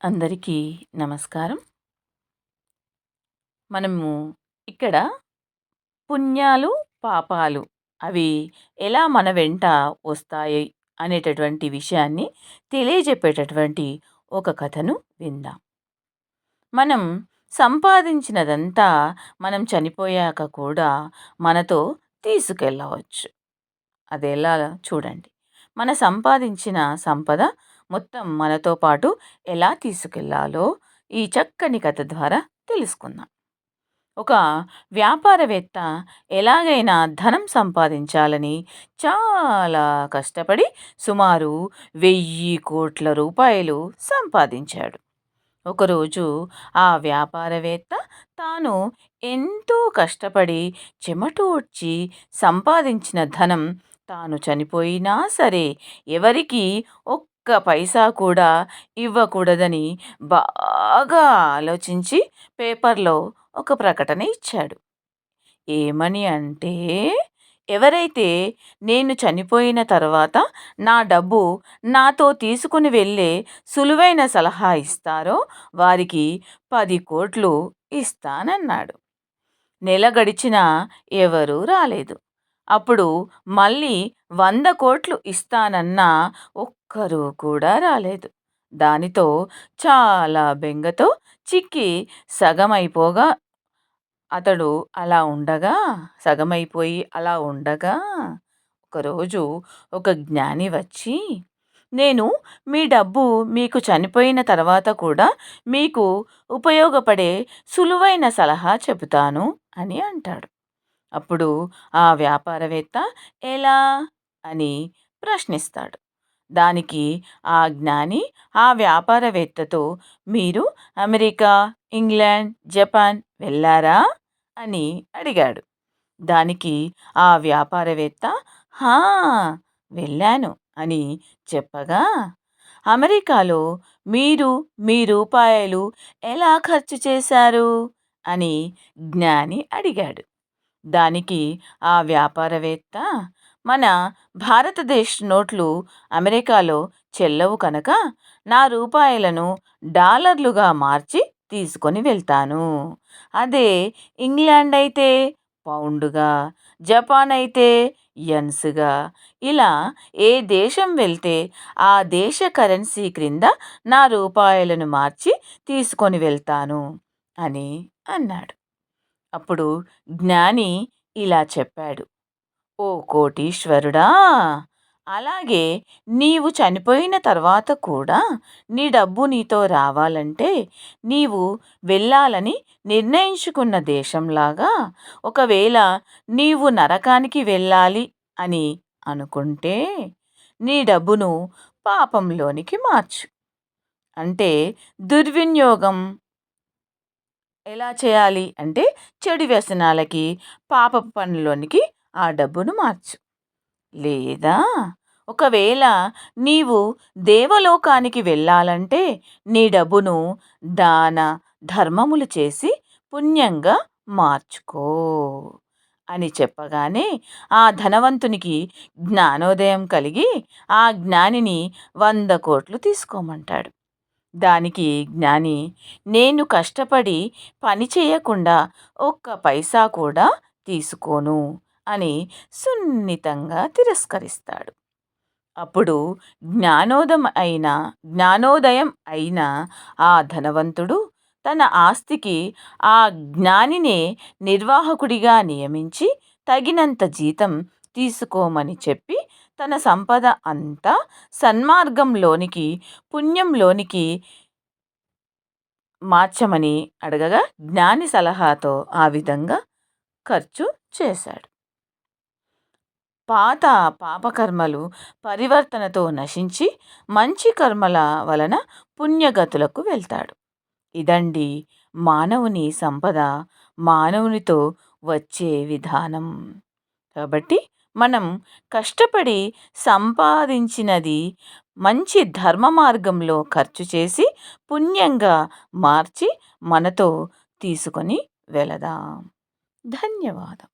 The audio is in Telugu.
అందరికీ నమస్కారం. మనము ఇక్కడ పుణ్యాలు పాపాలు అవి ఎలా మన వెంట వస్తాయి అనేటటువంటి విషయాన్ని తెలియజెప్పేటటువంటి ఒక కథను విందాం. మనం సంపాదించినదంతా మనం చనిపోయాక కూడా మనతో తీసుకెళ్ళవచ్చు. అది ఎలా చూడండి. మన సంపాదించిన సంపద మొత్తం మనతో పాటు ఎలా తీసుకెళ్ళాలో ఈ చక్కని కథ ద్వారా తెలుసుకుందాం. ఒక వ్యాపారవేత్త ఎలాగైనా ధనం సంపాదించాలని చాలా కష్టపడి సుమారు వెయ్యి కోట్ల రూపాయలు సంపాదించాడు. ఒకరోజు ఆ వ్యాపారవేత్త తాను ఎంతో కష్టపడి చెమటోడ్చి సంపాదించిన ధనం తాను చనిపోయినా సరే ఎవరికీ ఒక్క పైసా కూడా ఇవ్వకూడదని బాగా ఆలోచించి పేపర్లో ఒక ప్రకటన ఇచ్చాడు. ఏమని అంటే ఎవరైతే నేను చనిపోయిన తర్వాత నా డబ్బు నాతో తీసుకుని వెళ్ళే సులువైన సలహా ఇస్తారో వారికి పది కోట్లు ఇస్తానన్నాడు. నెల గడిచినా ఎవరూ రాలేదు. అప్పుడు మళ్ళీ వంద కోట్లు ఇస్తానన్నా ఒక్కరూ కూడా రాలేదు. దానితో చాలా బెంగతో చిక్కి సగమైపోగా అతడు అలా ఉండగా సగమైపోయి అలా ఉండగా ఒకరోజు ఒక జ్ఞాని వచ్చి నేను మీ డబ్బు మీకు చనిపోయిన తర్వాత కూడా మీకు ఉపయోగపడే సులువైన సలహా చెబుతాను అని అంటాడు. అప్పుడు ఆ వ్యాపారవేత్త ఎలా? అని ప్రశ్నిస్తాడు. దానికి ఆ జ్ఞాని ఆ వ్యాపారవేత్తతో మీరు అమెరికా ఇంగ్లాండ్ జపాన్ వెళ్ళారా? అని అడిగాడు. దానికి ఆ వ్యాపారవేత్త హా వెళ్ళాను అని చెప్పగా అమెరికాలో మీరు మీ రూపాయలు ఎలా ఖర్చు చేశారు? అని జ్ఞాని అడిగాడు. దానికి ఆ వ్యాపారవేత్త మన భారతదేశ నోట్లు అమెరికాలో చెల్లవు కనుక నా రూపాయలను డాలర్లుగా మార్చి తీసుకొని వెళ్తాను. అదే ఇంగ్లాండ్ అయితే పౌండ్గా జపాన్ అయితే యన్స్గా ఇలా ఏ దేశం వెళ్తే ఆ దేశ కరెన్సీ క్రింద నా రూపాయలను మార్చి తీసుకొని వెళ్తాను అని అన్నాడు. అప్పుడు జ్ఞాని ఇలా చెప్పాడు. ఓ కోటీశ్వరుడా! అలాగే నీవు చనిపోయిన తర్వాత కూడా నీ డబ్బు నీతో రావాలంటే నీవు వెళ్ళాలని నిర్ణయించుకున్న దేశంలాగా ఒకవేళ నీవు నరకానికి వెళ్ళాలి అని అనుకుంటే నీ డబ్బును పాపంలోనికి మార్చు. అంటే దుర్వినియోగం ఎలా చేయాలి? అంటే చెడు వ్యసనాలకి పాపపు పనులోనికి ఆ డబ్బును మార్చు. లేదా ఒకవేళ నీవు దేవలోకానికి వెళ్ళాలంటే నీ డబ్బును దాన ధర్మములు చేసి పుణ్యంగా మార్చుకో అని చెప్పగానే ఆ ధనవంతునికి జ్ఞానోదయం కలిగి ఆ జ్ఞానిని వంద కోట్లు తీసుకోమంటాడు. దానికి జ్ఞాని నేను కష్టపడి పని చేయకుండా ఒక్క పైసా కూడా తీసుకోను అని సున్నితంగా తిరస్కరిస్తాడు. అప్పుడు జ్ఞానోదయం అయిన జ్ఞానోదయం అయిన ఆ ధనవంతుడు తన ఆస్తికి ఆ జ్ఞానినే నిర్వాహకుడిగా నియమించి తగినంత జీతం తీసుకోమని చెప్పి తన సంపద అంతా సన్మార్గంలోనికి పుణ్యంలోనికి మార్చమని అడగగా జ్ఞాని సలహాతో ఆ విధంగా ఖర్చు చేశాడు. పాత పాపకర్మలు పరివర్తనతో నశించి మంచి కర్మల వలన పుణ్యగతులకు వెళ్తాడు. ఇదండి మానవుని సంపద మానవునితో వచ్చే విధానం. కాబట్టి మనం కష్టపడి సంపాదించినది మంచి ధర్మ మార్గంలో ఖర్చు చేసి పుణ్యంగా మార్చి మనతో తీసుకొని వెళదాం. ధన్యవాదం.